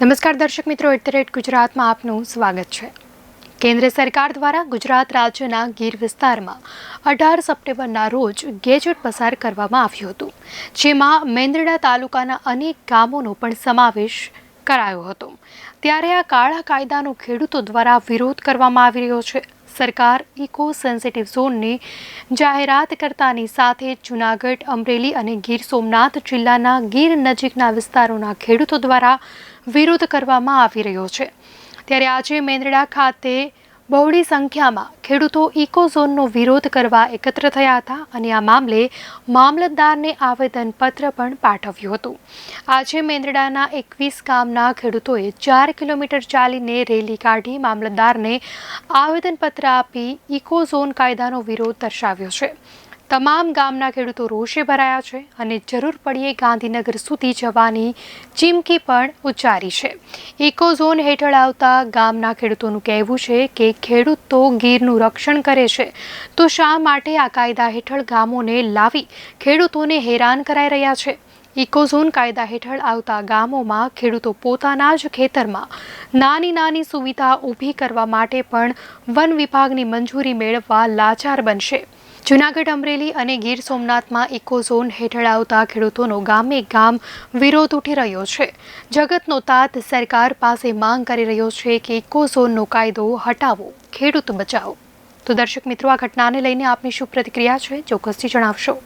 નમસ્કાર દર્શક મિત્રો, એટ ગુજરાતમાં આપનું સ્વાગત છે. કેન્દ્ર સરકાર દ્વારા ગુજરાત રાજ્યના ગીર વિસ્તારમાં અઢાર સપ્ટેમ્બરના રોજ ગેજેટ પસાર કરવામાં આવ્યું હતું, જેમાં મેંદરડા તાલુકાના અનેક ગામોનો પણ સમાવેશ કરાયો હતો. ત્યારે આ કાળા કાયદાનો ખેડૂતો દ્વારા વિરોધ કરવામાં આવી રહ્યો છે. સરકાર ઇકો સેન્સિટિવ ઝોનની જાહેરાત કરતાની સાથે જૂનાગઢ, અમરેલી અને ગીર સોમનાથ જિલ્લાના ગીર નજીકના વિસ્તારોના ખેડૂતો દ્વારા વિરોધ કરવામાં આવી રહ્યો છે. ત્યારે આજે મેંદરડા ખાતે બહોળી સંખ્યામાં ખેડૂતો ઇકોઝોનનો વિરોધ કરવા એકત્ર થયા હતા અને આ મામલે મામલતદારને આવેદનપત્ર પણ પાઠવ્યું હતું. આજે મેંદરડાના એકવીસ ગામના ખેડૂતોએ ચાર કિલોમીટર ચાલીને રેલી કાઢી મામલતદારને આવેદનપત્ર આપી ઇકોઝોન કાયદાનો વિરોધ દર્શાવ્યો છે. તમામ ગામના ખેડૂતો રોષે ભરાયા છે અને જરૂર પડીએ ગાંધીનગર સુધી જવાની ચીમકી પણ ઉચ્ચારી છે. ઇકો ઝોન હેઠળ આવતા ગામના ખેડૂતોનું કહેવું છે કે ખેડૂતો ગીરનું રક્ષણ કરે છે. તો શા માટે આ કાયદા હેઠળ ગામોને લાવી ખેડૂતોને હેરાન કરાઈ રહ્યા છે? ઇકોઝોન કાયદા હેઠળ આવતા ગામોમાં ખેડૂતો પોતાના જ ખેતરમાં નાની નાની સુવિધા ઊભી કરવા માટે પણ વન વિભાગની મંજૂરી મેળવવા લાચાર બનશે. જૂનાગઢ અમરેલી અને ગીર સોમનાથમાં ઇકો ઝોન હેઠળ આવતા ખેડૂતોનો ગામે ગામ વિરોધ ઉઠી રહ્યો છે. જગતનો તાત સરકાર પાસે માંગ કરી રહ્યો છે કે ઇકો ઝોનનો કાયદો હટાવો, ખેડૂત બચાવો. તો દર્શક મિત્રો, આ ઘટનાને લઈને આપની શું પ્રતિક્રિયા છે? ચોક્કસથી જણાવશો.